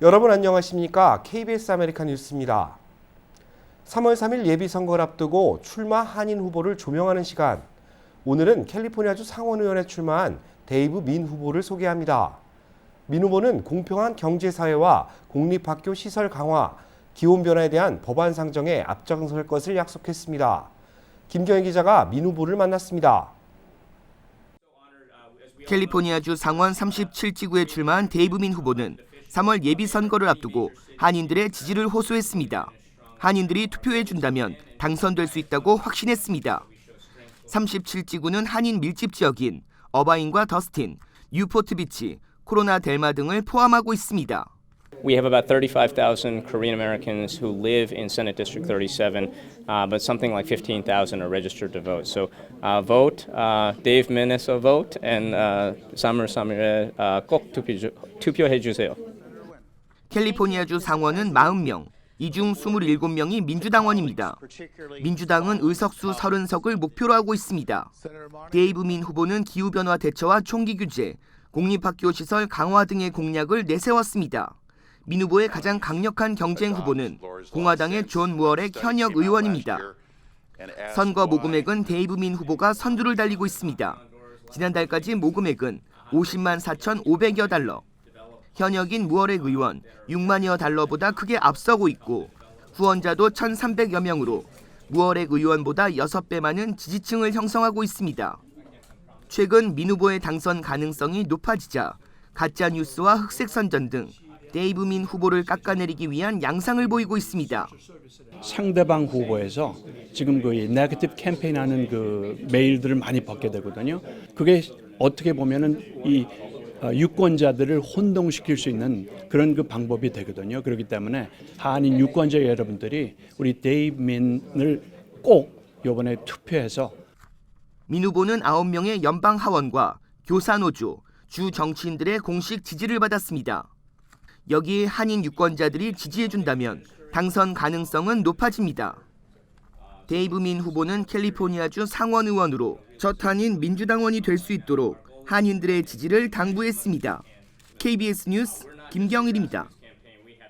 여러분 안녕하십니까? KBS 아메리카 뉴스입니다. 3월 3일 예비선거를 앞두고 출마 한인 후보를 조명하는 시간. 오늘은 캘리포니아주 상원의원에 출마한 데이브 민 후보를 소개합니다. 민 후보는 공평한 경제사회와 공립학교 시설 강화, 기온 변화에 대한 법안 상정에 앞장설 것을 약속했습니다. 김경희 기자가 민 후보를 만났습니다. 캘리포니아주 상원 37지구에 출마한 데이브민 후보는 3월 예비 선거를 앞두고 한인들의 지지를 호소했습니다. 한인들이 투표해 준다면 당선될 수 있다고 확신했습니다. 37지구는 한인 밀집 지역인 어바인과 더스틴, 뉴포트 비치, 코로나 델마 등을 포함하고 있습니다. We have about 35,000 Korean Americans who live in Senate District 37, uh, but something like 15,000 are registered to vote. So uh, vote, uh, Dave Minnesota vote, and uh, Summer Summer에 uh, 꼭 투표, 투표해 주세요. 캘리포니아주 상원은 40명, 이 중 27명이 민주당원입니다. 민주당은 의석수 30석을 목표로 하고 있습니다. 데이브 민 후보는 기후변화 대처와 총기 규제, 공립학교 시설 강화 등의 공약을 내세웠습니다. 민 후보의 가장 강력한 경쟁 후보는 공화당의 존 무얼의 현역 의원입니다. 선거 모금액은 데이브 민 후보가 선두를 달리고 있습니다. 지난달까지 모금액은 50만 4,500여 달러, 현역인 무얼의 의원 6만여 달러보다 크게 앞서고 있고 후원자도 1,300여 명으로 무얼의 의원보다 6배 많은 지지층을 형성하고 있습니다. 최근 민 후보의 당선 가능성이 높아지자 가짜 뉴스와 흑색 선전 등 데이브 민 후보를 깎아내리기 위한 양상을 보이고 있습니다. 상대방 후보에서 지금 그 네거티브 캠페인하는 그 메일들을 많이 받게 되거든요. 그게 어떻게 보면은 이 어, 유권자들을 혼동시킬 수 있는 그런 그 방법이 되거든요. 그렇기 때문에 한인 유권자 여러분들이 우리 데이브 민을 꼭 이번에 투표해서 민 후보는 9명의 연방 하원과 교사 노조, 주 정치인들의 공식 지지를 받았습니다. 여기에 한인 유권자들이 지지해준다면 당선 가능성은 높아집니다. 데이브 민 후보는 캘리포니아주 상원 의원으로 첫 한인 민주당원이 될 수 있도록 한인들의 지지를 당부했습니다. KBS 뉴스 김경일입니다.